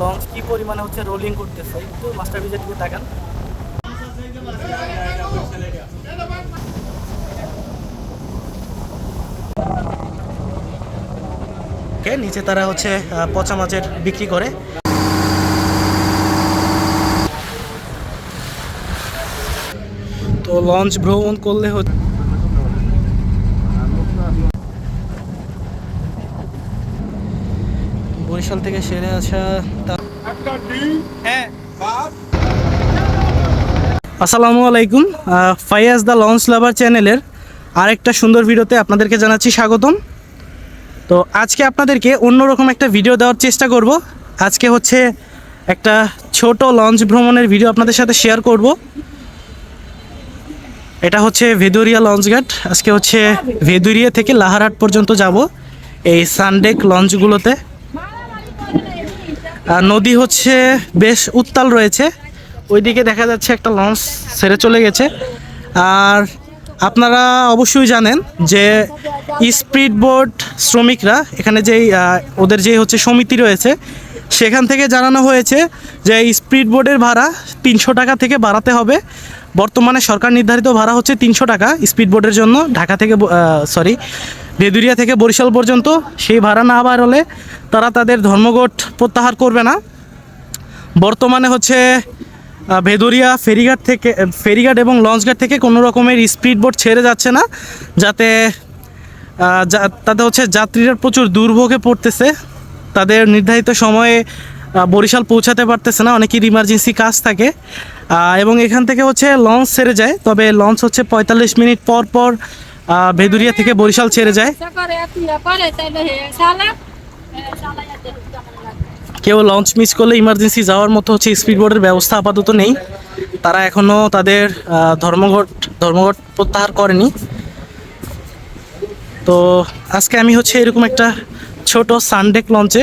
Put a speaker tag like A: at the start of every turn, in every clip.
A: Launch কি পরিমাণে হচ্ছে রোলিং করতেছে, একটু মাস্টার ব্রিজের দিকে তাকান। নিচে তারা হচ্ছে পচা মাছের বিক্রি করে। তো লঞ্চ ভ্রমণ করলে হচ্ছে বরিশাল থেকে সেরে আসা হ্যাঁ। আসসালামু আলাইকুম। ফাইয়াজ দ্য লঞ্চ লাভার চ্যানেলের আরেকটা সুন্দর ভিডিওতে আপনাদেরকে জানাচ্ছি স্বাগতম। তো আজকে আপনাদেরকে অন্যরকম একটা ভিডিও দেওয়ার চেষ্টা করব। আজকে হচ্ছে একটা ছোট লঞ্চ ভ্রমণের ভিডিও আপনাদের সাথে শেয়ার করব। এটা হচ্ছে ভেদুরিয়া লঞ্চঘাট আজকে হচ্ছে ভেদুরিয়া থেকে লাহারহাট পর্যন্ত যাব এই সানডেক লঞ্চগুলোতে। নদী হচ্ছে বেশ উত্তাল রয়েছে। ওইদিকে দেখা যাচ্ছে একটা লঞ্চ ছেড়ে চলে গেছে। আর আপনারা অবশ্যই জানেন যে স্পিড বোট শ্রমিকরা এখানে যেই ওদের যে হচ্ছে সমিতি রয়েছে, সেখান থেকে জানানো হয়েছে যে স্পিড বোটের ভাড়া তিনশো টাকা থেকে বাড়াতে হবে। বর্তমানে সরকার নির্ধারিত ভাড়া হচ্ছে তিনশো টাকা স্পিড বোটের জন্য ঢাকা থেকে সরি ভেদুরিয়া থেকে বরিশাল পর্যন্ত সেই ভাড়া না বাড়লে তারা তাদের ধর্মঘট প্রত্যাহার করবে না। বর্তমানে হচ্ছে ভেদুরিয়া ফেরিঘাট থেকে, ফেরিঘাট এবং লঞ্চঘাট থেকে কোনো রকমের স্পিড বোট ছেড়ে যাচ্ছে না। যাতে তাতে হচ্ছে যাত্রীরা প্রচুর দুর্ভোগে পড়তেছে। তাদের নির্ধারিত সময়ে বরিশাল পৌঁছাতে পারতেছে না, অনেকের ইমার্জেন্সি কাজ থাকে। এবং এখান থেকে হচ্ছে লঞ্চ ছেড়ে যায়। তবে লঞ্চ হচ্ছে পঁয়তাল্লিশ মিনিট পর পর ভেদুরিয়া থেকে বরিশাল ছেড়ে যায়। কেউ লঞ্চ মিস করলে ইমার্জেন্সি যাওয়ার মতো হচ্ছে স্পিড বোটের ব্যবস্থা আপাতত নেই। তারা এখনও তাদের ধর্মঘট ধর্মঘট প্রত্যাহার করেনি। তো আজকে আমি হচ্ছে এরকম একটা ছোট সানডেক লঞ্চে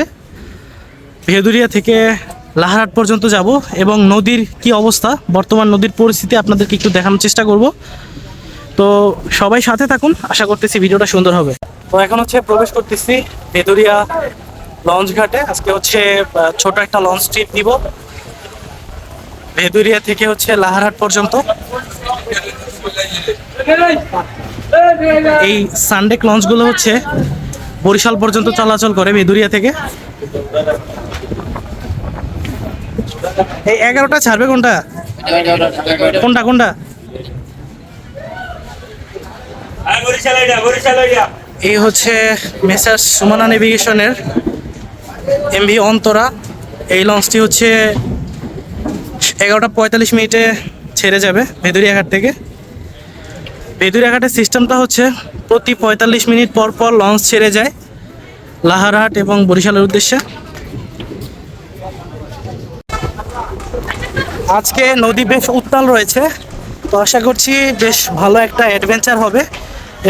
A: ভেদুরিয়া থেকে লাহারহাট পর্যন্ত যাব এবং নদীর কি অবস্থা, বর্তমান নদীর পরিস্থিতি আপনাদেরকে একটু দেখানোর চেষ্টা করব। তো সবাই সাথে থাকুন, আশা করতেছি ভিডিওটা সুন্দর হবে। তো এখন হচ্ছে প্রবেশ করতেছি ভেদুরিয়া লঞ্চ ঘাটে। আজকে হচ্ছে ছোট একটা লঞ্চ ট্রিপ দিব ভেদুরিয়া থেকে হচ্ছে লাহারহাট পর্যন্ত। এই সানডেক লঞ্চগুলো হচ্ছে বরিশাল পর্যন্ত চলাচল করে ভেদুরিয়া থেকে। এই এগারোটা ছাড়বে কোনটা? কোনটা কোনটা? এই হচ্ছে মেসার্স সুমানা নেভিগেশনের এমভি অন্তরা। এই লঞ্চটি হচ্ছে এগারোটা পঁয়তাল্লিশ মিনিটে ছেড়ে যাবে ভেদুরিয়াঘাট থেকে। ভেদুরিয়াঘাটের সিস্টেমটা হচ্ছে প্রতি পঁয়তাল্লিশ মিনিট পর পর লঞ্চ ছেড়ে যায় লাহারহাট এবং বরিশালের উদ্দেশ্যে। আজকে নদী বেশ উত্তাল রয়েছে। তো আশা করছি বেশ ভালো একটা অ্যাডভেঞ্চার হবে।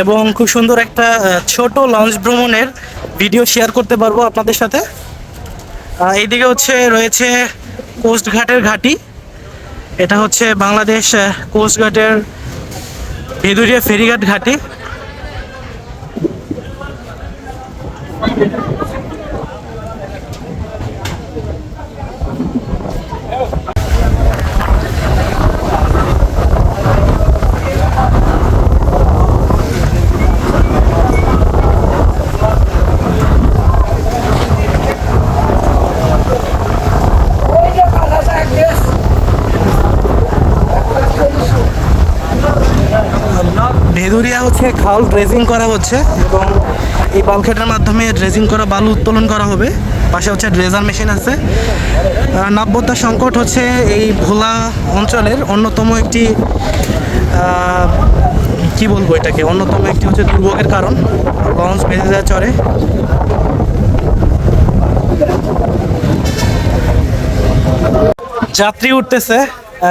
A: এবং খুব সুন্দর একটা ছোট লঞ্চ ভ্রমণের ভিডিও শেয়ার করতে পারব আপনাদের সাথে। এইদিকে হচ্ছে রয়েছে কোস্টঘাটের ঘাটি। এটা হচ্ছে বাংলাদেশ কোস্টঘাটের ভেদুরিয়া ফেরিঘাট ঘাঁটি। খাল ড্রেজিং করা হচ্ছে এবং এই বালখেটের মাধ্যমে ড্রেজিং করা বালু উত্তোলন করা হবে। পাশে হচ্ছে ড্রেজার মেশিন আছে। নাব্যতা সংকট হচ্ছে এই ভোলা অঞ্চলের অন্যতম একটি কি বলব এটাকে? অন্যতম একটি হচ্ছে দুর্ভোগের কারণ। লঞ্চ বেঁধে যায় চরে। যাত্রী উঠতেছে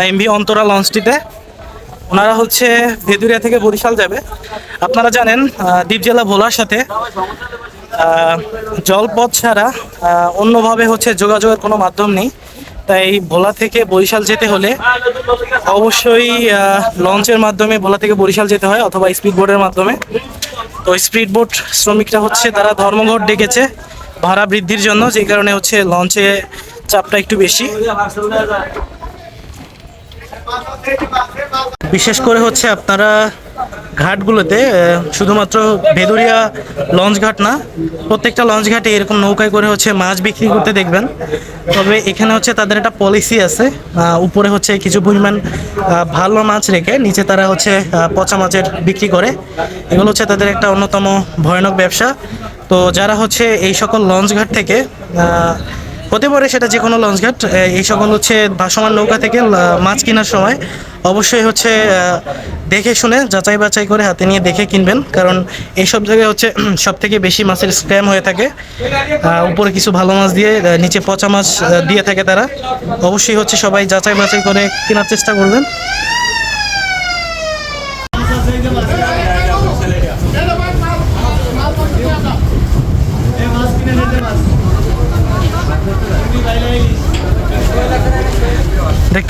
A: এমভি অন্তরা লঞ্চটিতে। ওনারা হচ্ছে ভেদুরিয়া থেকে বরিশাল যাবে। আপনারা জানেন দ্বীপ জেলা ভোলার সাথে জলপথ ছাড়া অন্যভাবে হচ্ছে যোগাযোগের কোনো মাধ্যম নেই। তাই ভোলা থেকে বরিশাল যেতে হলে অবশ্যই লঞ্চের মাধ্যমে ভোলা থেকে বরিশাল যেতে হয় অথবা স্পিড বোর্ডের মাধ্যমে। তো স্পিড বোট শ্রমিকরা হচ্ছে তারা ধর্মঘট ডেকেছে ভাড়া বৃদ্ধির জন্য যে কারণে হচ্ছে লঞ্চে চাপটা একটু বেশি। বিশেষ করে হচ্ছে আপনারা ঘাটগুলোতে শুধুমাত্র ভেদুরিয়া লঞ্চ ঘাট না, প্রত্যেকটা লঞ্চ ঘাটে এরকম নৌকায় করে হচ্ছে মাছ বিক্রি করতে দেখবেন। তবে এখানে হচ্ছে তাদের একটা পলিসি আছে উপরে হচ্ছে কিছু পরিমাণ ভালো মাছ রেখে নিচে তারা হচ্ছে পচা মাছের বিক্রি করে। এগুলো হচ্ছে তাদের একটা অন্যতম ভয়ানক ব্যবসা। তো যারা হচ্ছে এই সকল লঞ্চ ঘাট থেকে হতে পারে সেটা যে কোনো লঞ্চঘাট এই সকল হচ্ছে ভাসমান নৌকা থেকে মাছ কেনার সময়। অবশ্যই হচ্ছে দেখে শুনে, যাচাই বাছাই করে হাতে নিয়ে দেখে কিনবেন। কারণ এইসব জায়গায় হচ্ছে সব থেকে বেশি মাছের স্ক্যাম হয়ে থাকে। উপরে কিছু ভালো মাছ দিয়ে নিচে পচা মাছ দিয়ে থাকে তারা। অবশ্যই হচ্ছে সবাই যাচাই বাছাই করে কেনার চেষ্টা করবেন।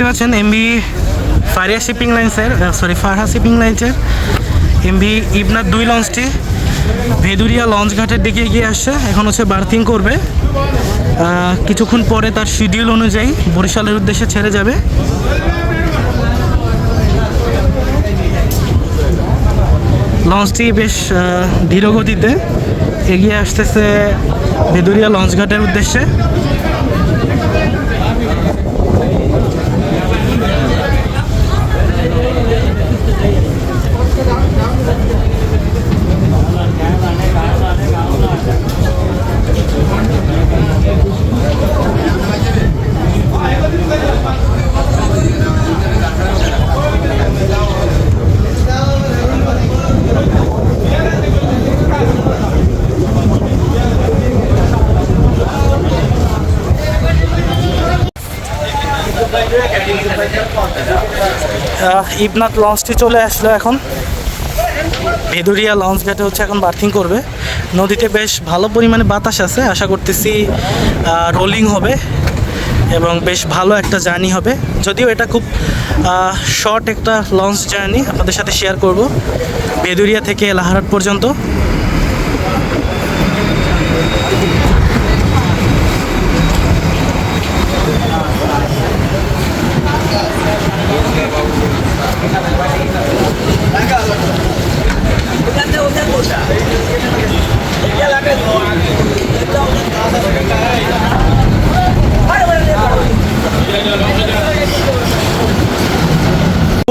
A: দেখতে পাচ্ছেন এমবি ফারিয়া শিপিং লাইন্সের সরি ফারহা শিপিং লাইন্সের এমবি ইবনার দুই লঞ্চটি ভেদুরিয়া লঞ্চ ঘাটের দিকে এগিয়ে আসছে এখন হচ্ছে বার্থিং করবে। কিছুক্ষণ পরে তার শিডিউল অনুযায়ী বরিশালের উদ্দেশ্যে ছেড়ে যাবে। লঞ্চটি বেশ আহ, ধীর গতিতে এগিয়ে আসতেছে ভেদুরিয়া লঞ্চ ঘাটের উদ্দেশ্যে। ইবনাথ লঞ্চটি চলে আসলো এখন। ভেদুরিয়া লঞ্চ ঘাটে হচ্ছে এখন বার্থিং করবে। নদীতে বেশ ভালো পরিমাণে বাতাস আছে। আশা করতেছি রোলিং হবে এবং বেশ ভালো একটা জার্নি হবে। যদিও এটা খুব শর্ট একটা লঞ্চ জার্নি আপনাদের সাথে শেয়ার করব। ভেদুরিয়া থেকে লাহারাট পর্যন্ত।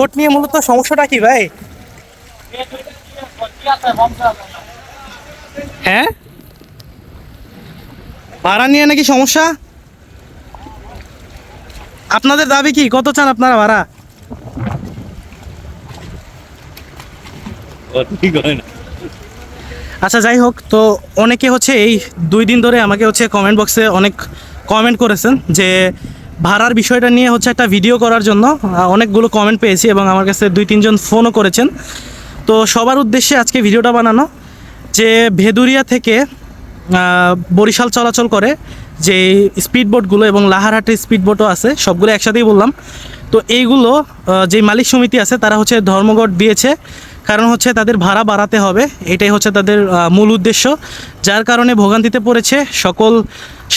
A: বোট নিয়ে মূলত সমস্যাটা কি ভাই? হ্যাঁ? ভাড়া নিয়ে নাকি সমস্যা? আপনাদের দাবি কি? কত চান আপনারা ভাড়া? আচ্ছা যাই হোক, তো অনেকে হচ্ছে এই দুই দিন ধরে আমাকে হচ্ছে কমেন্ট বক্সে অনেক কমেন্ট করেছেন যে ভাড়ার বিষয়টা নিয়ে হচ্ছে একটা ভিডিও করার জন্য অনেকগুলো কমেন্ট পেয়েছি এবং আমার কাছে দুই, তিনজন ফোনও করেছেন। তো সবার উদ্দেশ্যে আজকে ভিডিওটা বানানো, যে ভেদুরিয়া থেকে বরিশাল চলাচল করে যে স্পিড বোটগুলো এবং লাহারহাটের স্পিড বোটও আছে, সবগুলো একসাথেই বললাম। তো এইগুলো যে মালিক সমিতি আছে, তারা হচ্ছে ধর্মঘট দিয়েছে। কারণ হচ্ছে তাদের ভাড়া বাড়াতে হবে, এটাই হচ্ছে তাদের মূল উদ্দেশ্য। যার কারণে ভোগান্তিতে পড়েছে সকল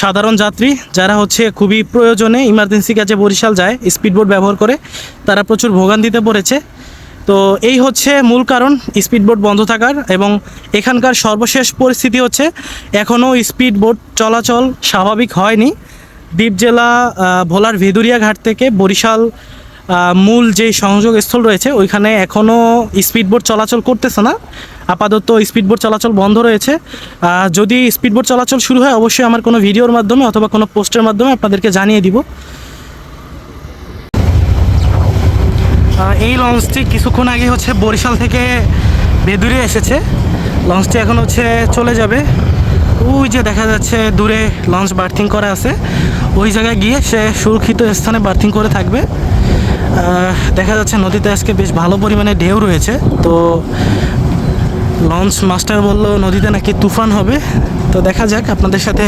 A: সাধারণ যাত্রী যারা হচ্ছে খুবই প্রয়োজনে ইমার্জেন্সি কাজে বরিশাল যায় স্পিডবোট ব্যবহার করে, তারা প্রচুর ভোগান্তিতে পড়েছে। তো এই হচ্ছে মূল কারণ স্পিডবোট বন্ধ থাকার এবং এখানকার সর্বশেষ পরিস্থিতি হচ্ছে এখনও স্পিডবোট চলাচল স্বাভাবিক হয়নি। দ্বীপ জেলা ভোলার ভেদুরিয়া ঘাট থেকে বরিশাল মূল যে সংযোগ স্থল রয়েছে, ওইখানে এখনও স্পিডবোট চলাচল করতেছে না। আপাতত স্পিডবোট চলাচল বন্ধ রয়েছে। যদি স্পিডবোট চলাচল শুরু হয়, অবশ্যই আমার কোনো ভিডিওর মাধ্যমে অথবা কোনো পোস্টের মাধ্যমে আপনাদেরকে জানিয়ে দিব। এই লঞ্চটি কিছুক্ষণ আগে হচ্ছে বরিশাল থেকে বেদুরে এসেছে। লঞ্চটি এখন হচ্ছে চলে যাবে। ওই যে দেখা যাচ্ছে দূরে লঞ্চ বার্থিং করা আছে। ওই জায়গায় গিয়ে সে সুরক্ষিত স্থানে বার্থিং করে থাকবে। দেখা যাচ্ছে নদীতে আজকে বেশ ভালো পরিমাণে ঢেউ রয়েছে। তো লঞ্চ মাস্টার বলল নদীতে নাকি তুফান হবে? তো দেখা যাক আপনাদের সাথে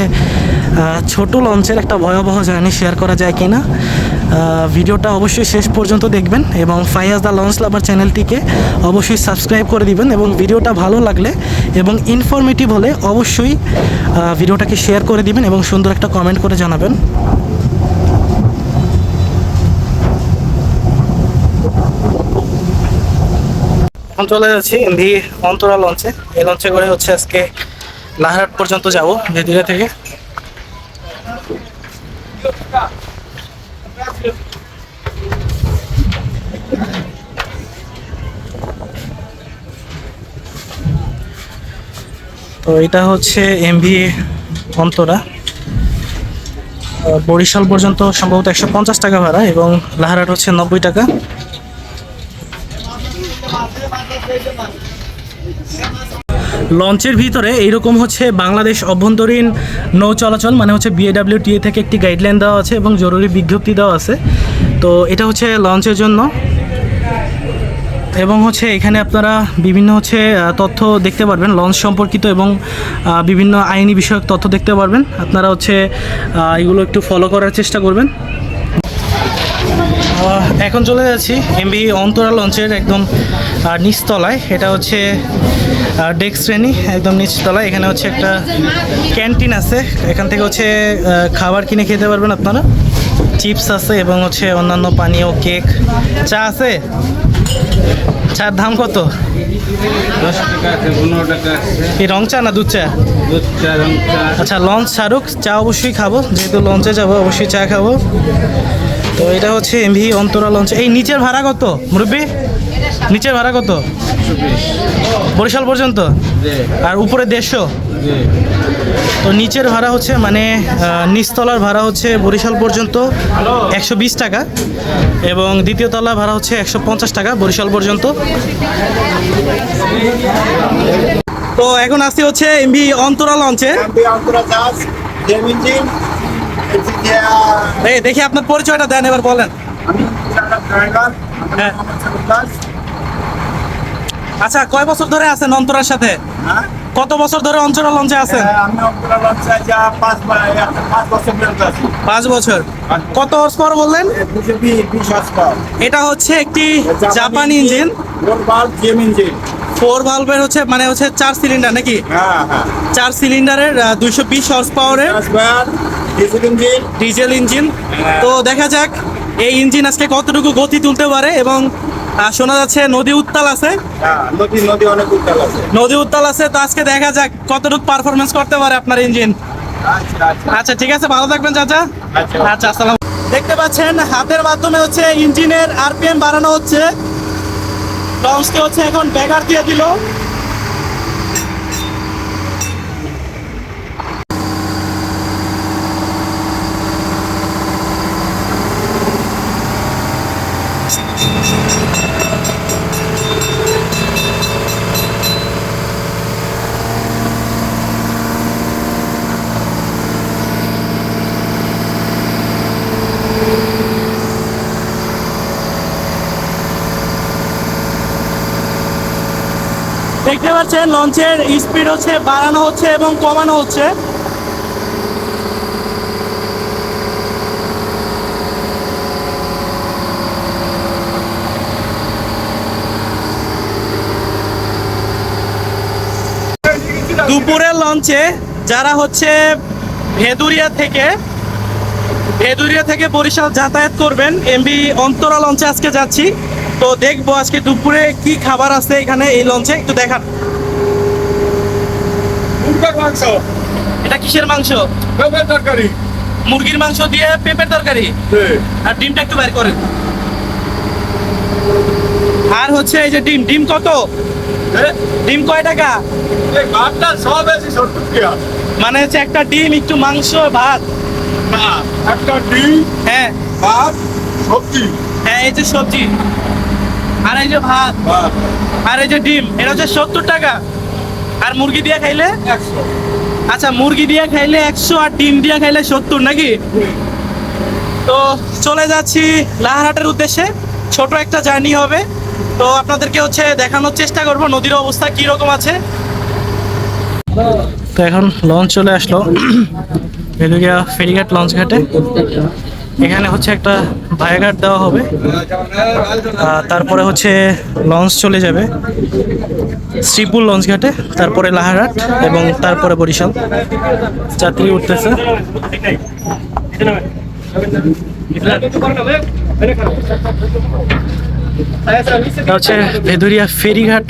A: ছোট লঞ্চের একটা ভয়াবহ জার্নি শেয়ার করা যায় কিনা। আহ, ভিডিওটা অবশ্যই শেষ পর্যন্ত দেখবেন এবং ফাইয়াজ দ্য লঞ্চ লাভার চ্যানেলটিকে অবশ্যই সাবস্ক্রাইব করে দিবেন এবং ভিডিওটা ভালো লাগলে এবং ইনফরমেটিভ হলে অবশ্যই ভিডিওটাকে শেয়ার করে দিবেন এবং সুন্দর একটা কমেন্ট করে জানাবেন। এখন চলে যাচ্ছি এমভি অন্তরা লঞ্চে এই লঞ্চে করে হচ্ছে আজকে লাহারহাট পর্যন্ত যাব ভেদিরা থেকে। তো এটা হচ্ছে এমভি অন্তরা। বরিশাল পর্যন্ত সম্ভবত একশো পঞ্চাশ টাকা ভাড়া এবং লাহারাট হচ্ছে নব্বই টাকা। লঞ্চের ভিতরে এইরকম হচ্ছে বাংলাদেশ অভ্যন্তরীণ নৌ চলাচল মানে হচ্ছে বিএডাব্লিউটিএ থেকে একটি গাইডলাইন দেওয়া আছে এবং জরুরি বিজ্ঞপ্তি দেওয়া আছে। তো এটা হচ্ছে লঞ্চের জন্য। এবং হচ্ছে এখানে আপনারা বিভিন্ন হচ্ছে তথ্য দেখতে পারবেন, লঞ্চ সম্পর্কিত এবং বিভিন্ন আইনি বিষয়ক তথ্য দেখতে পারবেন। আপনারা হচ্ছে এগুলো একটু ফলো করার চেষ্টা করবেন। এখন চলে যাচ্ছি এমবি অন্তরা লঞ্চের একদম নিচতলায়। এটা হচ্ছে ডেক শ্রেণি একদম নিচতলায়। এখানে হচ্ছে একটা ক্যান্টিন আছে। এখান থেকে হচ্ছে খাবার কিনে খেতে পারবেন আপনারা। চিপস আছে এবং হচ্ছে অন্যান্য পানীয় কেক। চা আছে? চার দাম কত? এই রং চা না দুধ চা? আচ্ছা লঞ্চ ছাড়ুক চা অবশ্যই খাব। যেহেতু লঞ্চে যাব অবশ্যই চা খাব। তো এটা হচ্ছে এমভি অন্তরা লঞ্চ। এই নিচের ভাড়া কত, মুরব্বী? নিচের ভাড়া কত? বরিশাল পর্যন্ত? আর উপরে দেড়শো? তো নিচের ভাড়া হচ্ছে মানে নিচতলার ভাড়া হচ্ছে বরিশাল পর্যন্ত একশো বিশ টাকা এবং দ্বিতীয় তলা ভাড়া হচ্ছে একশো পঞ্চাশ টাকা বরিশাল পর্যন্ত। তো এখন আসছি হচ্ছে এমভি অন্তরা লঞ্চে। দেখি আপনার পরিচয়টা দেন এবার বলেন। হ্যাঁ। আচ্ছা কয় বছর ধরে আছেন অন্তরার সাথে?
B: হ্যাঁ?
A: কত বছর ধরে অন্তরা লঞ্চে আছেন?
B: যা পাঁচ বছর
A: কত হর্স পাওয়ার বললেন এটা হচ্ছে একটি জাপানি ইঞ্জিন
B: ইঞ্জিন।
A: ফোর ভালভের হচ্ছে মানে হচ্ছে চার সিলিন্ডার নাকি?
B: হ্যাঁ
A: চার সিলিন্ডারের দুইশো বিশ হর্স পাওয়ারের
B: ডিজেল ইঞ্জিন।
A: তো দেখা যাক এই ইঞ্জিন আজকে কতটুকু গতি তুলতে পারে এবং শোনা যাচ্ছে নদী উত্তাল আছে।
B: হ্যাঁ নদী নদী অনেক উত্তাল আছে।
A: নদী উত্তাল আছে তো আজকে দেখা যাক কতটুকু পারফরমেন্স করতে পারে আপনার ইঞ্জিন।
B: আচ্ছা আচ্ছা।
A: আচ্ছা ঠিক আছে ভালো থাকবেন চাচা।
B: আচ্ছা।
A: আচ্ছা আসসালাম দেখতে পাচ্ছেন হাতের মাধ্যমে হচ্ছে ইঞ্জিনের আরপিএম বাড়ানো হচ্ছে। লঞ্চকে হচ্ছে এখন ব্যাগার দিয়ে দিল। দেখতে পাচ্ছেন লঞ্চের স্পিড হচ্ছে, বাড়ানো হচ্ছে এবং কমানো হচ্ছে। দুপুরের লঞ্চে যারা হচ্ছে ভেদুরিয়া থেকে ভেদুরিয়া থেকে বরিশাল যাতায়াত করবেন। এমবি অন্তরা লঞ্চে আজকে যাচ্ছি। তো দেখব আজকে দুপুরে কি খাবার আছে এখানে এই লঞ্চে একটু দেখান।
B: মাংস।
A: এটা কিসের মাংস?
B: পেঁপের তরকারি।
A: মুরগির মাংস দিয়ে পেঁপের তরকারি? আর ডিমটা একটু বের করেন। আর হচ্ছে এই যে ডিম ডিম কত? ডিম কয় টাকা?
B: ভাতটা সব আছে সত্তর টাকা
A: মানে হচ্ছে একটা ডিম একটু মাংস ভাত?
B: একটা ডিম
A: হ্যাঁ।
B: ভাত সবজি।
A: হ্যাঁ এই যে সবজি। আর এই যে ভাত আর এই যে ডিম এটা হচ্ছে সত্তর টাকা। আর মুরগি দিয়ে খাইলে? আচ্ছা মুরগি দিয়ে খাইলে একশো আর ডিম দিয়ে খাইলে সত্তর নাকি? তো চলে যাচ্ছি লাহারহাটের উদ্দেশ্যে। ছোট একটা জার্নি হবে। তো আপনাদেরকে হচ্ছে দেখানোর চেষ্টা করব নদীর অবস্থা কি রকম আছে। তো এখন লঞ্চ চলে আসলো। ভেলুরিয়া ফেরিঘাট লঞ্চ ঘাটে। এখানে হচ্ছে একটা ভায়াঘাট দেওয়া হবে। তারপরে হচ্ছে লঞ্চ চলে যাবে। শ্রীপুর লঞ্চ ঘাটে, তারপরে লাহারহাট এবং তারপরে বরিশাল। যাত্রী উঠতেছে। হচ্ছে ভেদুরিয়া ফেরিঘাট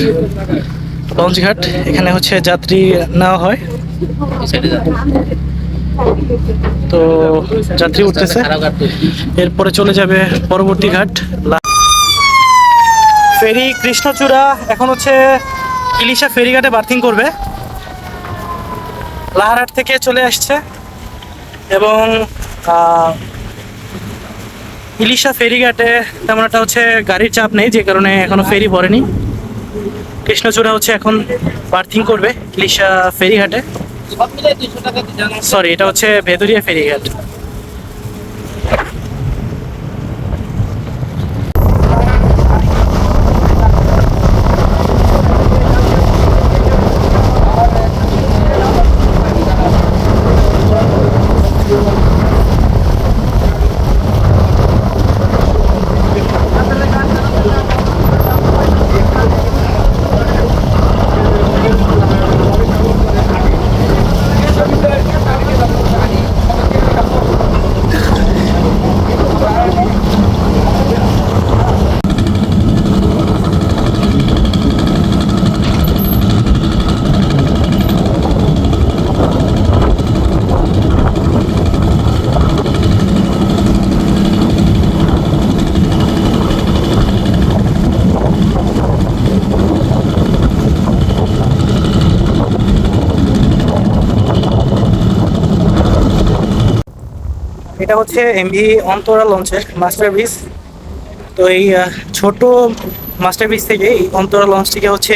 A: লঞ্চ ঘাট। এখানে হচ্ছে যাত্রী নেওয়া হয়। তো যাত্রী উঠতেছে এরপরে চলে যাবে পরবর্তী ঘাট। ফেরি কৃষ্ণচূড়া, এখন হচ্ছে ইলিশা ফেরিঘাটে বার্থিং করবে। লাহারহাট থেকে চলে আসছে। এবং ইলিশা ফেরিঘাটে তেমন একটা হচ্ছে গাড়ির চাপ নেই, যে কারণে এখনও ফেরি ভরেনি। কৃষ্ণচূড়া হচ্ছে এখন বার্থিং করবে ইলিশা ফেরিঘাটে সরি এটা হচ্ছে ভেদুরিয়া ফেরিঘাট এটা হচ্ছে এমভি অন্তরা লঞ্চের মাস্টার বিস তো এই ছোট মাস্টার বিস থেকে এই অন্তরা লঞ্চটিকে হচ্ছে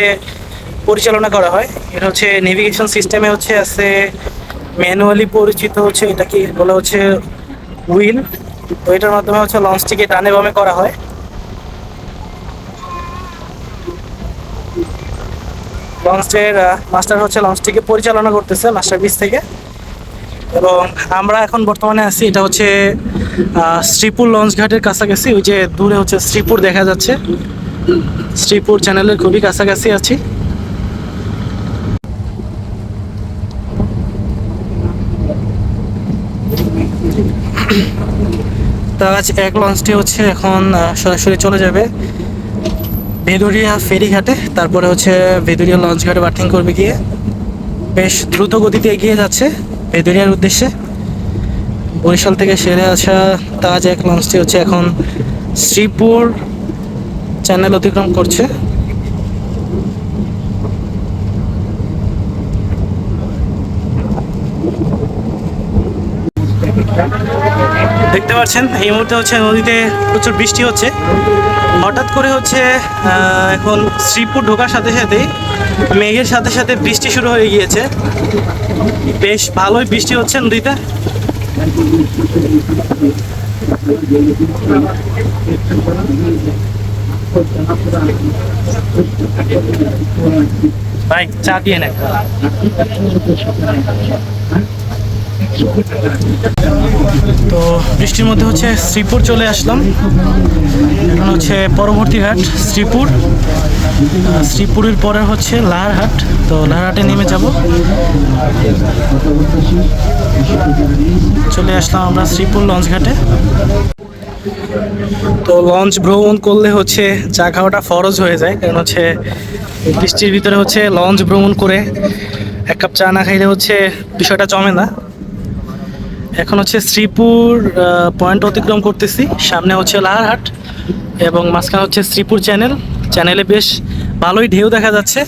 A: পরিচালনা করা হয়। এটা হচ্ছে নেভিগেশন সিস্টেমে হচ্ছে আছে ম্যানুয়ালি পরিচিত হচ্ছে, এটাকে বলা হচ্ছে হুইল তো এটার মাধ্যমে হচ্ছে লঞ্চটিকে ডানে বামে করা হয়। লঞ্চের মাস্টার হচ্ছে লঞ্চটিকে পরিচালনা করতেছে মাস্টার বিস থেকে। এবং আমরা এখন বর্তমানে আছি, এটা হচ্ছে শ্রীপুর লঞ্চ ঘাটের কাছাকাছি, ওই যে দূরে হচ্ছে শ্রীপুর দেখা যাচ্ছে। শ্রীপুর চ্যানেলের খুবই কাছাকাছি আছি। তা আজ এক লঞ্চটি হচ্ছে এখন সরাসরি চলে যাবে ভেদুরিয়া ফেরিঘাটে তারপরে হচ্ছে ভেদুরিয়া লঞ্চ ঘাটে বার্থিং করবে গিয়ে। বেশ দ্রুত গতিতে এগিয়ে যাচ্ছে। ভেদুরিয়ার উদ্দেশ্যে? বরিশাল থেকে সেরে আসা তাজ এক লঞ্চটি হচ্ছে এখন শ্রীপুর চ্যানেল অতিক্রম করছে। দেখতে পাচ্ছেন, এই মুহূর্তে হচ্ছে নদীতে প্রচুর বৃষ্টি হচ্ছে। হঠাৎ করে হচ্ছে এখন শ্রীপুর ঢোকার সাথে সাথেই মেঘের সাথে সাথে বৃষ্টি শুরু হয়ে গিয়েছে। বেশ ভালোই বৃষ্টি হচ্ছে নদীতে। ভাই, চা দিয়ে নেয় তো বৃষ্টির মধ্যে হচ্ছে শ্রীপুর চলে আসলাম। এখন হচ্ছে পরবর্তী ঘাট শ্রীপুর। শ্রীপুরের পরে হচ্ছে লাহারহাট তো লাহারহাটে নেমে যাব। চলে আসলাম আমরা শ্রীপুর লঞ্চ ঘাটে। তো লঞ্চ ভ্রমণ করলে হচ্ছে চা খাওয়াটা ফরজ হয়ে যায়, কারণ হচ্ছে বৃষ্টির ভিতরে হচ্ছে লঞ্চ ভ্রমণ করে এক কাপ চা না খাইলে হচ্ছে বিষয়টা জমে না। এখন হচ্ছে শ্রীপুর পয়েন্ট অতিক্রম করতেছি। সামনে হচ্ছে লাহারহাট এবং মাঝখানে হচ্ছে শ্রীপুর চ্যানেল চ্যানেলে বেশ ভালোই ঢেউ দেখা যাচ্ছে।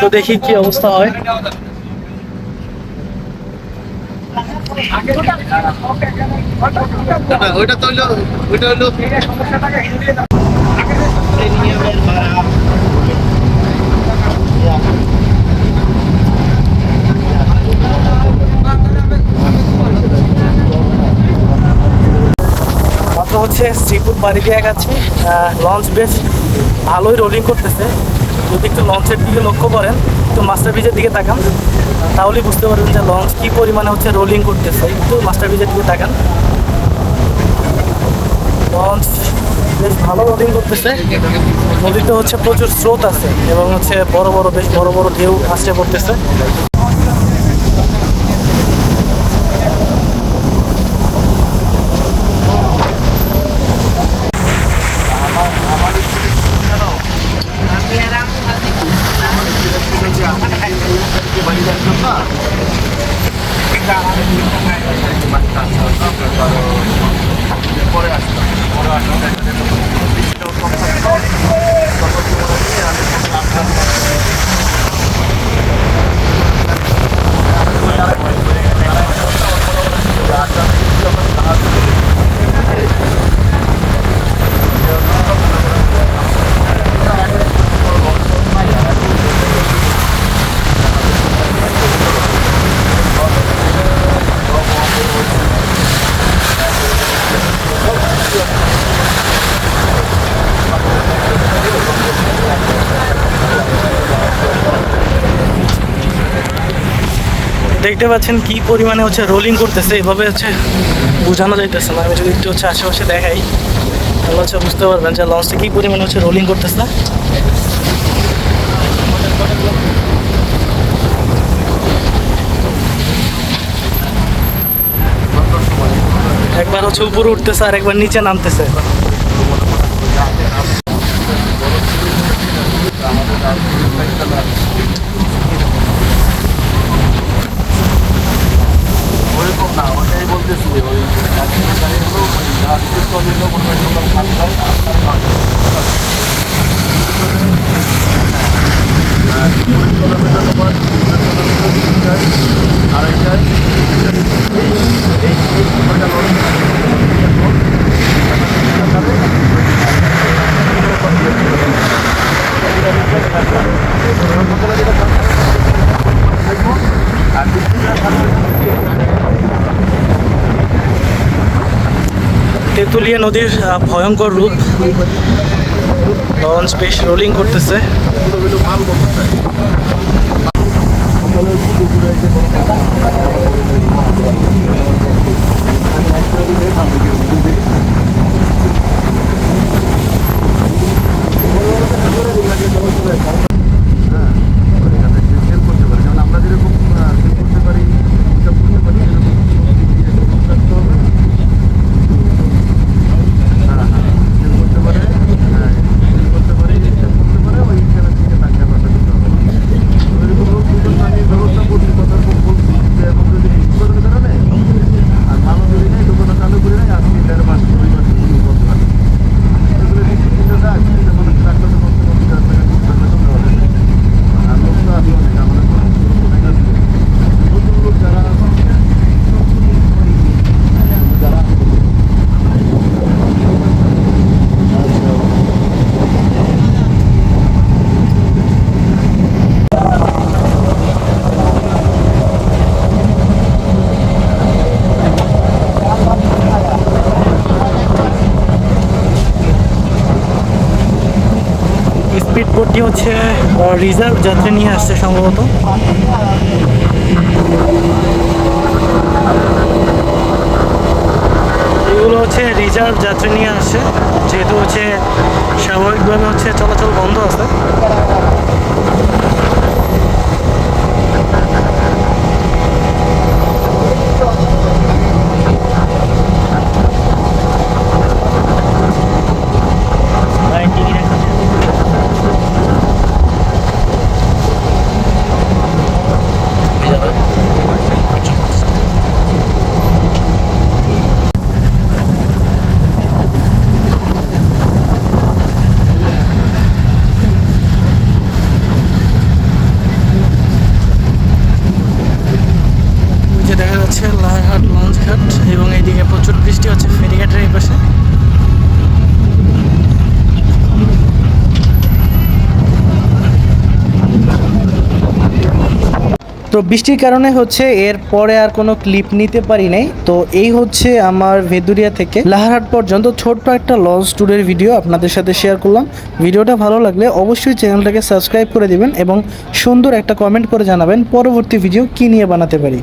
A: তো দেখি কি অবস্থা হয়।
C: ওইটা তো ওইটা হলো
A: হচ্ছে শ্রীপুর বাড়ি দিয়ে গেছে। লঞ্চ বেশ ভালোই রোলিং করতেছে। যদি একটু লঞ্চের দিকে লক্ষ্য করেন, একটু মাস্টার ব্রিজের দিকে তাকান, তাহলেই বুঝতে পারবেন যে লঞ্চ কী পরিমাণে হচ্ছে রোলিং করতেছে। একটু মাস্টার ব্রিজের দিকে তাকান। লঞ্চ বেশ ভালো রোলিং করতেছে। নদীতে হচ্ছে প্রচুর স্রোত আছে এবং হচ্ছে বড় বড়, বেশ বড় বড় ঢেউ আসতে পড়তেছে okay দেখতে পাচ্ছেন কি পরিমাণে হচ্ছে রোলিং করতেছে, এভাবে হচ্ছে বোঝানো যাইতেছে না। আমি যদি একটু হচ্ছে আশেপাশে দেখাই, তাহলে হচ্ছে বুঝতে পারবেন যে লঞ্চটা কী পরিমাণে হচ্ছে রোলিং করতেছে। একবার হচ্ছে উপরে উঠতেছে আর একবার নিচে নামতেছে।
C: ওইরকম ওটাই বলতেছি যে ওই গাড়িগুলো যারা বিশেষ করে কোনো একটা খান খায় আর এইটাই এই এই সময়টা
A: তেঁতুলিয়া নদীর ভয়ঙ্কর রূপ। লঞ্চ বেশ রোলিং করতেছে
C: সেল করতে পারি যেমন আমরা যেরকম সেল করতে পারি হিসাব করতে পারি সেরকম রাখতে হবে হ্যাঁ হ্যাঁ সেল করতে পারে হ্যাঁ সেল করতে পারে হিসাব করতে পারে ওই হিসাবের দিকে তাকে ব্যবসা করতে হবে তো এরকম লোক দুজন আমি ব্যবস্থা করছি কথা খুব বলছি যে এখন যদি করে কারণে আর মানুষ যদি নেই দোকানে চালু করে নেয় আজকে দেড় মাস দুই মাস পুরো বন্ধ থাকে এগুলো বেশি কিনতে যায় কিনতে মানে ট্রাক্টরে করতে করতে টাকা করতে হবে আর লোক তো আছে অনেক আমাদের তো অনেক আছে নতুন লোক যারা আছে যারা
A: বোটটি হচ্ছে রিজার্ভ যাত্রী নিয়ে আসছে সম্ভবত। এগুলো হচ্ছে রিজার্ভ যাত্রী নিয়ে আসছে। যেহেতু হচ্ছে, স্বাভাবিকভাবে হচ্ছে চলাচল বন্ধ আছে যে দেখা যাচ্ছে লাহাট লঞ্চ ঘাট এবং এইদিকে প্রচুর বৃষ্টি হচ্ছে ফেরিঘাটের এই পাশে তো বৃষ্টির কারণে হচ্ছে এর পরে আর কোনো ক্লিপ নিতে পারি নাই। তো এই হচ্ছে আমার ভেদুরিয়া থেকে লাহারহাট পর্যন্ত ছোট্ট একটা লঞ্চ ট্যুরের ভিডিও আপনাদের সাথে শেয়ার করলাম। ভিডিওটা ভালো লাগলে অবশ্যই চ্যানেলটাকে সাবস্ক্রাইব করে দিবেন এবং সুন্দর একটা কমেন্ট করে জানাবেন পরবর্তী ভিডিও কী নিয়ে বানাতে পারি।